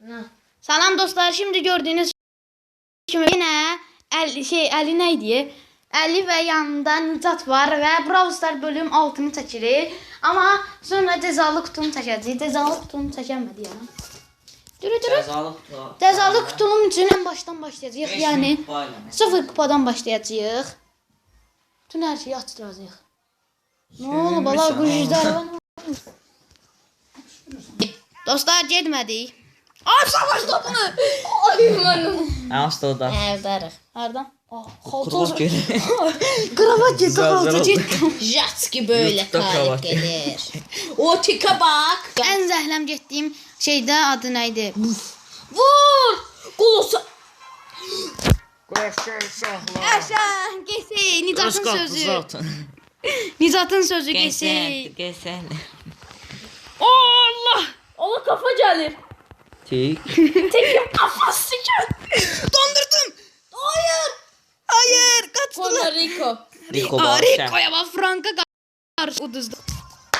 Nə? Salam dostlar. Şimdi gördüğünüz kimi yine el, şey eli neydi? Eli ve yanında Nicat var ve Brawl Stars bölüm 6'ını çekirik. Ama sonra cezalı kutunu çekeceğiz. Cezalı kutunu çekemedi ya. Dürü dürü. Cəzalı qutu. Cezalı kutunun için en baştan başlayacağız. Beş Yani kupayla. sıfır kupadan başlayacağız. Bütün her şeyi açtıracağız. Ne oldu bala var. Dostlar getmədik. Ay savaş topunu. Ay mənim. Hansı da da? Evdərıq. Hardan? Oh, Kurbaç koltuq. geri. Kravat Zar- xalça zar- getdi. Jatski böyle Yurtta kravat. gelir. O tika bak. Ən zəhləm getdiyim şeydə adı nə idi? Vur. Qolosu. Əşən, gesi, Nicatın sözü. Zaten. Nicatın sözü Gesi. Gesi. Allah! Allah kafa gəlir. Tik. Tekin kafası. Dondurdum. Hayır. Hayır, kaçtılar. Puerto Rico. Rico Ariko'ya bak Franka karşı uduzdu.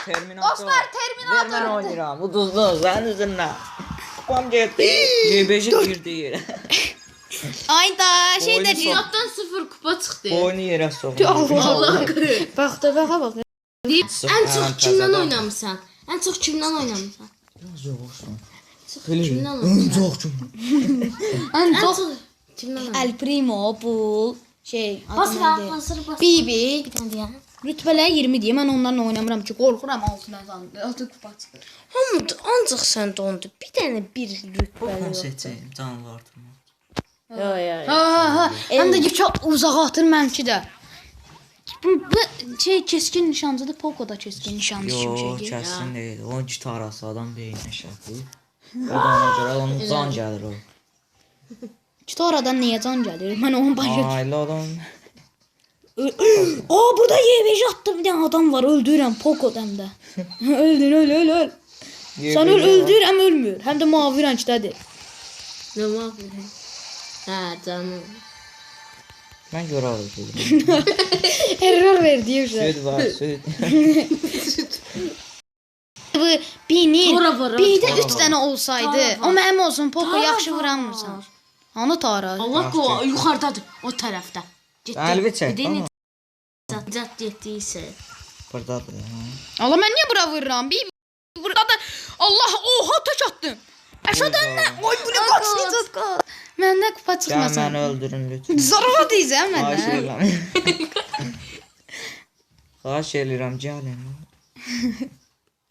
Terminator. Dostlar, Terminator. Ver mən oynayıram. Uduzdu. Sənin üzündən. Kupam getdi. YBJ girdi yerə. Ay da şey de. Fiyattan sıfır kupa çıktı. Boynu yerə soxdu. Allah kırı. Bak da bak bak. En çok kimden oynamışsan? En çok kimden oynamışsan? Biraz Kimden oynamışsan? Çox çox. En En çok çok kimden? El Primo, Bull, şey adı Bas neydi? ver, hazır bas. Bibi. Bir tane ya. Rütbələr 20 deyim. Mən onlarla oynamıram ki, qorxuram altına zandı. Altı kupa çıxır. Hamıdı ancaq sən dondu. Bir tane bir rütbəli yox. seçeyim. Canlı artırma. Yo yo yo. Ha ha ha. Həm də çox uzağa atır mənimki də. Bu, bu şey keskin nişancıdır. Poco da keskin nişancı Yo, kimi şeydir. kəsin deyil. O gitarası adam beyninə şərtli. O da ona görə onun can gəlir o. Kitaradan niyə can gəlir? Mən onun başa Ailə adam. Aa burada YBJ attım bir tane adam var öldürürəm Poco hem de. öldür öl öl öl. Sen öl öldürürəm ölmür. Hem de mavi renkdədir. Nə var? Hə, canım. Mən görə alırdım. Error verdi. Süd var, süd. Bu bini Tora ha, bir də tora 3 var. dənə olsaydı, var. o mənim olsun Poco Tora yaxşı var. vuramırsan. Hanı Tara? Allah ko yuxarıdadır o tərəfdə. Getdi. Əlvi çək. Zat zat getdiysə. Buradadır. ha. Allah mən niyə bura vururam? Bir burada da Allah oha taş attım. Aşağıdan nə? Oy bu nə qaçdı qaç. Məndə kupa Gəl çıxmasın. məni öldürün lütfen. Zarafa deyirsən Xahiş məndən. edirəm. Xahiş edirəm, gəlin.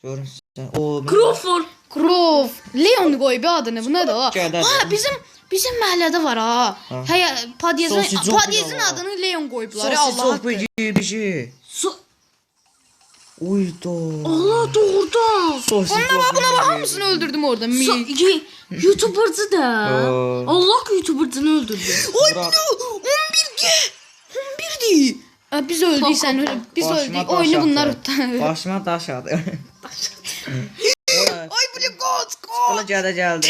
Görün sizə. O, mən- Crawford. Krov. Leon qoy bir adını. Bu nədir o? Qədər. Ha bizim bizim məhəllədə var ha. Ha. Həyə Padyezin çok Padyezin adını Leon qoyublar. Sosis Allah çox haqqı. bir bir şey. So Uydu. Allah doğrudan. Sosis Ona bak buna bak hamısını öldürdüm orada. Mi. So, ye, YouTuber'cı da. Oo. Allah YouTuber'cını öldürdü. Oy Bırak. bu 11 ki. 11 Ha, Biz öldüysən öyle. Biz Başıma öldük. Oyunu bunlar. Başıma daş adı. Ay bu koç. Ola gələ gəldi.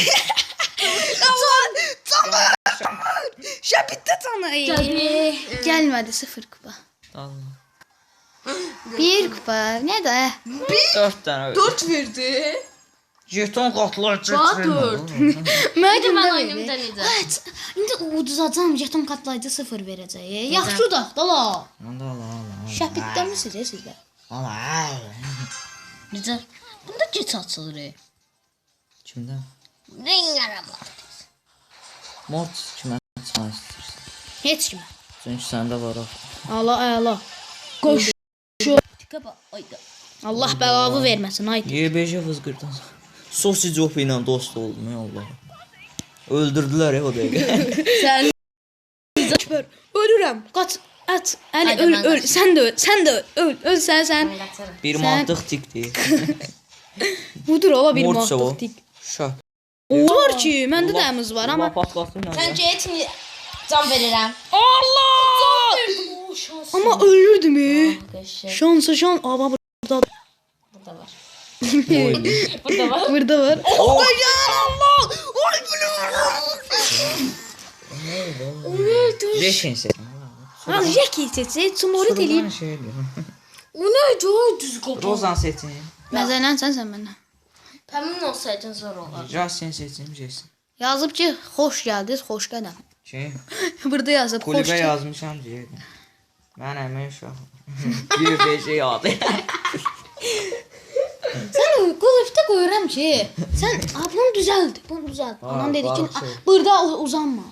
Tamam. Tamam. Şabitte sana. Gəldi. Gelmedi sıfır kupa. Allah. Bir kupa. Ne de? 4 dənə. 4 verdi. Jeton Daha dört. Mənim mən oyunumda necə? Evet. İndi uduzacağım. Jeton katlayıcı sıfır verəcək. Yaxşı da da la. Onda Allah Allah. Şapitdə misiniz sizdə? Allah. Necə? Bunda geç açılır. Kimdə? Renk araba. Mort kimə çıxmaq istəyirsən? Heç kimə. Çünki səndə var o. Ala əla. Qoş. Tika bak. Ayda. Allah bəlavı verməsin. Haydi. YBJ fızqırdan. Sosi Job ilə dost oldum ya Allah. Öldürdülər ya o dəqiqə. Sen Kör. Ölürəm. Qaç. At. Haydi, öl öl. Sən də öl. Sən də öl. Öl, öl sən sən. Bir Sən- mantıq tikdir. Budur ola bir Morça o. mantıqdik. Şah. O var ki, məndə də əmiz var amma. patlatın Sen get mi? Can verirəm. Allah! Amma ölürdü mü? Şansa şan. Aba burada. Burada var. Oydu. Burada var. Burada var. Oh! Allah! Ay sən. Ah, Jackie seçi, Tsumori eləyib. şey eləyir. O neydi o düz kopar. Rozan seçin. Məzələnsən sən məndən. Pəmin olsaydın zor olar. Jason seçim Jason. Yazıb ki, xoş gəldiniz, xoş qədəm. Şey, Burada yazıb xoş. kulübə yazmışam deyirdim. Mən əmin uşağım. Bir beş şey adı. Sən qulübdə qoyuram ki, sən a, bunu düzəld, bunu düzəld. Ha, Anam dedi ki, şey. "A, burada uzanma.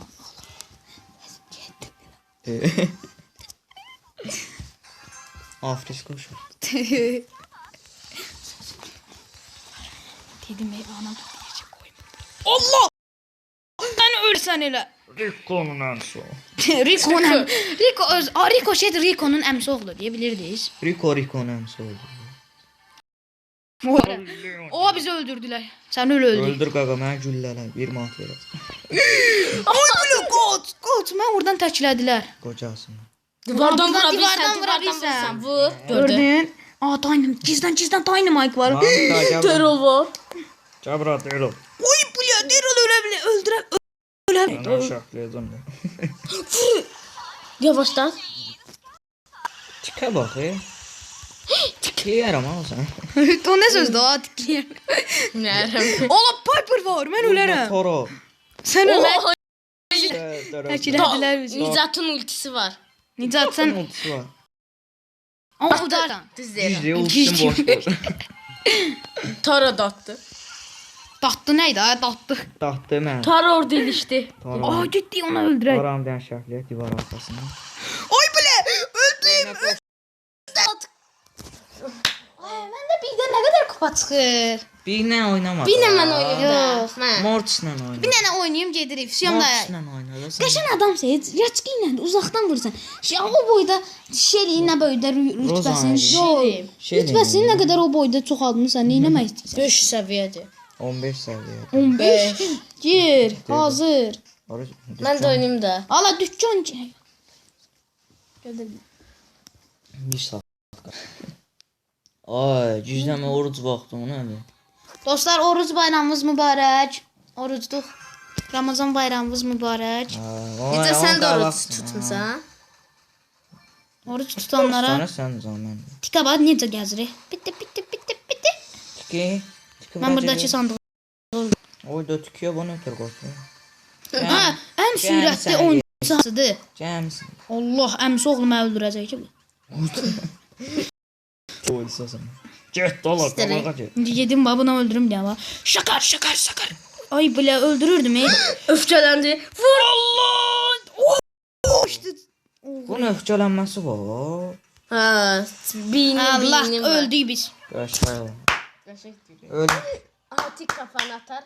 Afrika uşaq. Dedim ey anam deyəcək qoyma. Allah! Sən ölsən elə. Rikonun ən son. Rico'nun Rico A, Rico şey Rico'nun əmsi oğlu deyə bilirdiniz. Riko Rikonun ən son. O bizi öldürdülər. Sən öl öldün. Öldür qaqa mənə güllələ bir manat verəcək. Ay bunu qoç, qoç. Mən oradan təklədilər. Qocasın. Divardan vura divardan bilsən, vura divardan bilsən. vursan. Vur. Gördün. Gördün? Aa dynamite. Gizdən gizdən dynamite var. Terror var. Cabra Delo. Oy bu ya Daryl ölə bile öldürə ölə. Mən uşaqlayacağım da. Yavaşdan. Tikə bax, e. Tikə yaram ha sən. o nə sözdür o tikir. Nərəm. Ola Piper var. Mən ölərəm. Toro. Ölə. Oho. Təklədilər bizi. Nicatın ultisi var. Nicat sən Ultusu var. amma udarsan. Düz boş. Tara datdı. Datdı nə idi? Ay datdı. Taxtı mən. Tara orada ilişdi. Aa Toro. getdi onu öldürək. Aram dən şəfliyə divar arxasında. Ay bilə öldüm. Ay məndə birdən nə qədər kupa çıxır. Bir nə oynamadı. Bir nə mən oyunda. Yox. Mən. Mortislə Bir oyna. dənə oynayım gedirik. Siyam da. Mortislə oyna. sən. Qəşən adam seç. Yaçqı ilə uzaqdan vursan. Şey o boyda şeyliyi nə boyda rü- rütbəsini. Yox. Rütbəsini nə qədər o boyda çoxaltmısan, nə etmək istəyirsən? 5 səviyyədir. 15 səviyyə. 15. Gir, hazır. Mən də oynayım da. Ala dükkan. ki- Gördün. Bir saat. Ay, gücləmə oruc vaxtı o nədir? Dostlar, oruc bayramımız mübarək. Orucduq. Ramazan bayramımız mübarək. Necə sən də oruç tutmusan? Oruc tutanlara Sana sən zaman. tikə bax necə gəzirik. Bitti, bitti, bitti, bitti. Tiki. Tiki. Mən buradakı sandığı. Oy da tikiyə bunu ötür qoydu. Hə, ən sürətli sən oyunçusıdır. Cəmsin. Allah, əmsi oğlu məni öldürəcək ki bu. Oy səsən. Get dolar. İndi gedim babına öldürüm deyə bax. Şakar, şakar, şakar. Ay belə öldürürdüm ey. Öfkələndi. Vur. Allah! İşte Bunun öfkələnməsi var. Ha, beynim Allah beynim var. öldük biz. Qəşəng. Öl. Aha tik kafanı atar.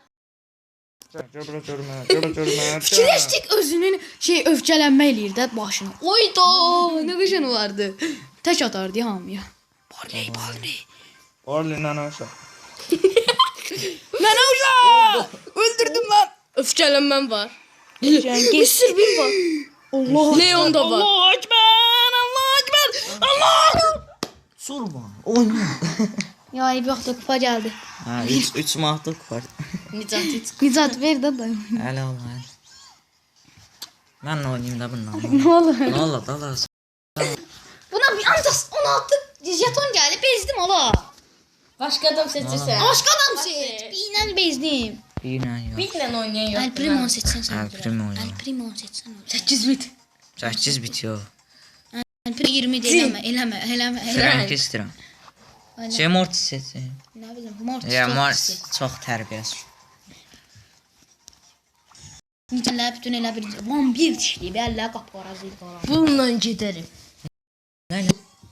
Fikirləşdik özünün şey öfkələnmə eləyir də başına. Oydo, nə qəşəng olardı. Tək atardı hamıya. Barley, Barley. Aşağı. Mənə uşaq! Öldürdüm mən. Öfkələnməm var. Bir sürü bir var. Allah. Leon da var. Allah ekber, Allah ekber. Allah! Surma. Oyna. Ya ayıb yoxdur, kupa gəldi. Ha, 3 3 manatlıq var. Nicat hiç. Nicat ver də dayı. Al, hələ. Mən də oynayım da bununla. Nə olur? Nə ola da lazım. Buna bir ancaq 16 jeton gəldi, bezdim ola. Başka adam seçirsən. Başqa adam seç. Binən bezdim. Nə yox. Bitlə oynayan yox. El Primo seçsən sən. El Primo oynayalım. El Primo seçsən. 8 bit. 8 bit yox. El Primo 20 də eləmə, eləmə, eləmə, eləmə. Frank istəyirəm. Aynen. Şey Mortis seçsin. Nə bilim, Mortis. Ya Mortis pis. çox tərbiyəsiz. Necələr bütün elə bir lan bir dişli, bəllə qapqara zil qara. Bununla gedərim. Nə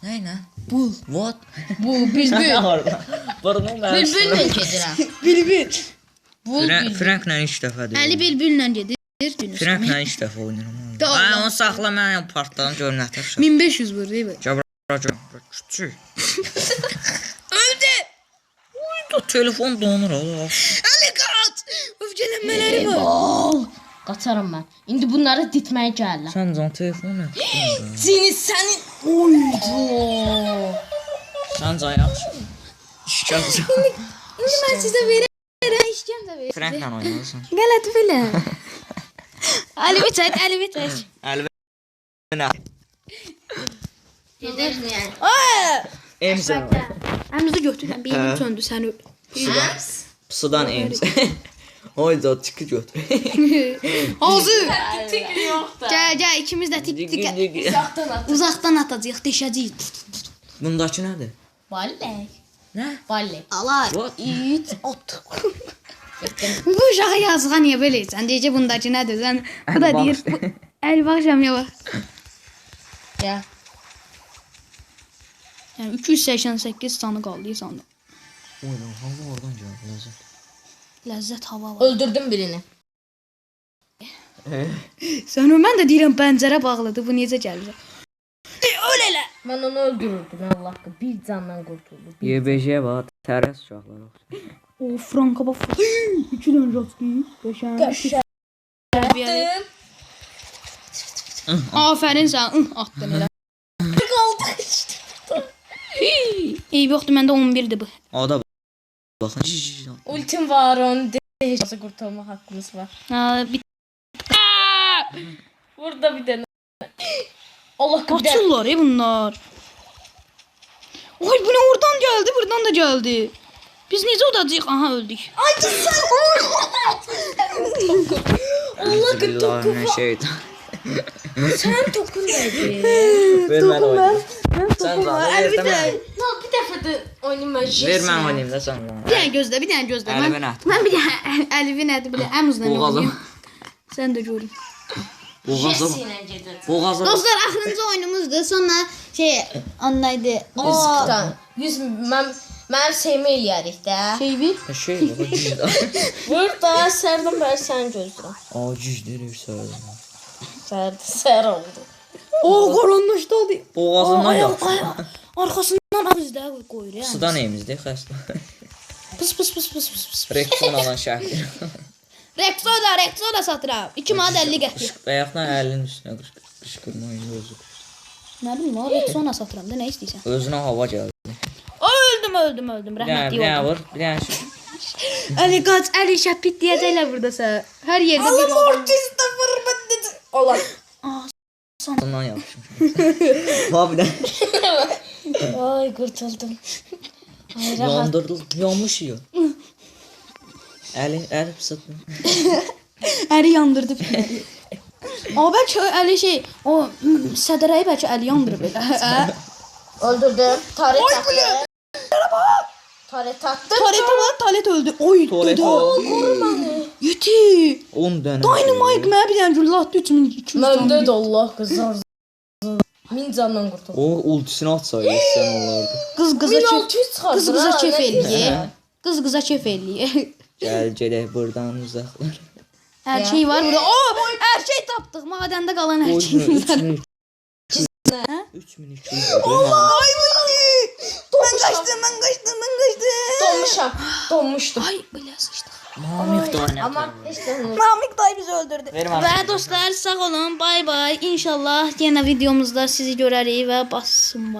Nə nə? Bul. What? Bu bülbül. orada? Burnum Bülbülle gedirəm. Bilbil. Bu bülbül. Frankla 3 dəfə deyir. Əli Bilbillə gedir. Yunus. Frankla 3 dəfə oynayıram. Allah. onu saxla mən partladım görüm nə tər. 1500 vur deyil mi? Küçük. Öldü. Oyunda telefon donur ola. Əli qaç. Öfkələnmələri var. Bol. Qaçaram mən. İndi bunları ditməyə gəlirəm. Sən can telefon nə? Seni sənin oydu. Sən can yaxşı. Şikayət. İndi mən sizə verərəm. İşkəm də ver. Frankla oynayırsan. Qələt belə. Əli bir çək, əli bir çək. Əlbə. Gedir yəni. Emzə. Əmzi götürən beynim söndü sən öl. Hə? Pısıdan eğimiz. Oy da çıkı götür. Hazır. Tikri yoxdur. Gəl, gəl ikimiz də tik tik Uzaqdan at. uzaqdan atacağıq, deşəcəyik. Bundakı nədir? Ballek. Nə? Ballek. Alar. İt ot. Bu uşağa yazığa niyə belə etsən? Deyəcək bundakı nədir? Sən bu da deyir. Əl baxşam ya bax. Ya. Yəni 288 sanı qaldı sandım. Oy lan hava oradan gəldi lazım. Ləzzət hava var. Öldürdüm birini. Sən mən də deyirəm pəncərə bağlıdır. Bu necə gəlir? E, öl elə. Mən onu öldürürdüm Allah haqqı. Bir candan qurtuldu. Bir- YBJ var, tərəs uşaqlar. O franka bax. 2 dənə rastqı. Qəşəng. Yaptım. Afərin sən. Atdın elə. Qaldı. Eyb yoxdur, məndə 11-dir bu. O da baxın. Ultim var de. Nasıl kurtulma hakkımız var. Ha, bir Burada bir tane. Allah de. Qaçırlar e bunlar. Oy bu ne oradan geldi, buradan da geldi. Biz necə udacağıq? Aha öldük. Allah Billahi şeytan. Sen tokun dedi. Ver mən oynayım. Sən zahmet ver mən. Ne bir defa da oynayayım ben. Ver mən oynayım da sən. Bir dənə gözlə, bir dənə gözlə. Mən, Əlivin at. mən bir dənə Əlivi nədir bilə, əmuzla Boğazım. oynayım. Sən də görün. Boğazım. Jesse gedir. Boğazım. Dostlar, axırıncı oyunumuzdur. Sonra şey, anlaydı. O Yüzükten. Yüz ben ben sevme eləyərik də. şey bir. Şey bu cüzdan. Burada sərdən bəri sən gözləyirəm. Aa cüzdir sağ. Sərdə sər oldu. O qaranlaşdı oldu. Boğazından Ay, yapış. ay, Arxasından ağızda qoyur ya. Sudan evimizdə xəstə. Pıs pıs pıs pıs pıs pıs. Rekton alan şəhər. Rexoda, Rexoda satıram. 2 manat 50 qəpik. Ayaqla əlinin üstünə qışqır. Qışqırma oyunu özü. Nə bilim, o Rexona satıram da, nə istəyirsən? Özünə hava gəldi. Öldüm, öldüm, öldüm. Rəhmətli oldum. vur, bir dənə şey. Əli qaç, Əli şəpit deyəcəklər burada sən. Hər yerdə bir adam. sıfır bende. Allah. Ondan yapışmış. Ha bir dənə. Ay kurtuldum. Ay rahat. Yandırdıq, yanmış yiyor. Əli, əli pısıtma. Əli yandırdı. Amma bəlkə Əli şey, o mm, sədərəyi bəlkə Əli yandırıb elə. Öldürdüm. Taret taktım. Taret taktım. Talet var, Talet öldü. Oy, Tuvalet dada. var. Yeti. 10 dənə. Dynamite mənə bir dənə güllə atdı 3200 Məndə də Allah qızar. Min candan kurtuldum. O ultisini atsaydı sən olardı. Qız qıza Min kef, altı yüz çıxardı. qız qıza kef eləyir. Qız qıza kef eləyir. Gəl gedək buradan uzaqlar. Hər şey var burada. O, hər şey tapdıq. Madəndə qalan hər şeyimiz var. 3200. Ay bitti. Mən qaçdım, mən qaçdım, mən qaçdım. Donmuşam. Donmuştum. Ay, belə sıçdıq. Mamik doğru Ama işte Namik dayı bizi öldürdü. Verim. Və dostlar sağ olun. Bay bay. İnşallah yenə videomuzda sizi görərik və bassın.